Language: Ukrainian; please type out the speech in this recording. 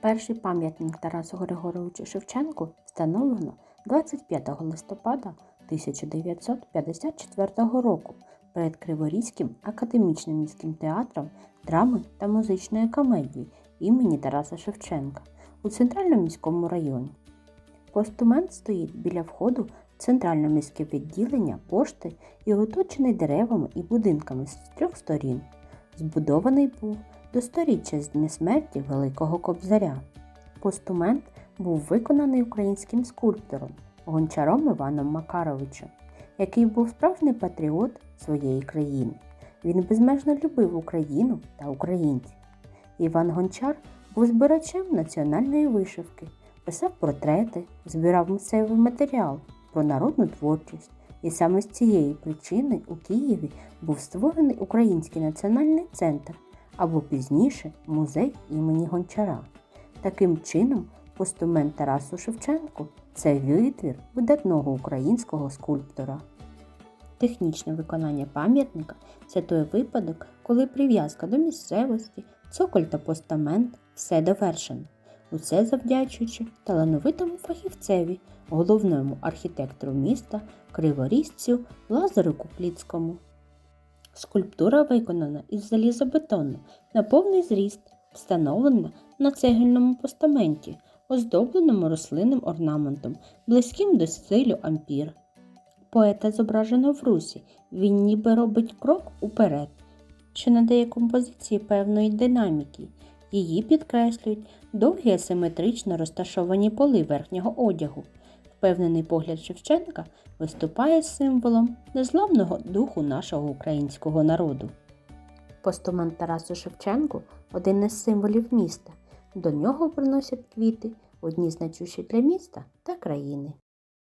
Перший пам'ятник Тарасу Григоровичу Шевченку встановлено 25 листопада 1954 року перед Криворізьким академічним міським театром драми та музичної комедії імені Тараса Шевченка у центральному міському районі. Постумент стоїть біля входу в центральне міське відділення пошти і оточений деревами і будинками з трьох сторін. Збудований був до сторіччя з дня смерті Великого Кобзаря. Постумент був виконаний українським скульптором гончаром Іваном Макаровичем, який був справжній патріот своєї країни. Він безмежно любив Україну та українців. Іван Гончар був збирачем національної вишивки, писав портрети, збирав місцевий матеріал про народну творчість. І саме з цієї причини у Києві був створений Український національний центр або пізніше музей імені Гончара. Таким чином, постумент Тарасу Шевченку це витвір видатного українського скульптора. Технічне виконання пам'ятника це той випадок, коли прив'язка до місцевості, цоколь та постамент все довершено. Усе завдячуючи талановитому фахівцеві, головному архітектору міста, криворізцю Лазару Купліцькому. Скульптура виконана із залізобетону на повний зріст, встановлена на цегельному постаменті, оздобленому рослинним орнаментом, близьким до стилю ампір. Поета зображено в русі, він ніби робить крок уперед, що надає композиції певної динаміки. Її підкреслюють довгі асиметрично розташовані поли верхнього одягу. Впевнений погляд Шевченка виступає символом незламного духу нашого українського народу. Постумент Тарасу Шевченку один із символів міста. До нього приносять квіти, одні значущі для міста та країни.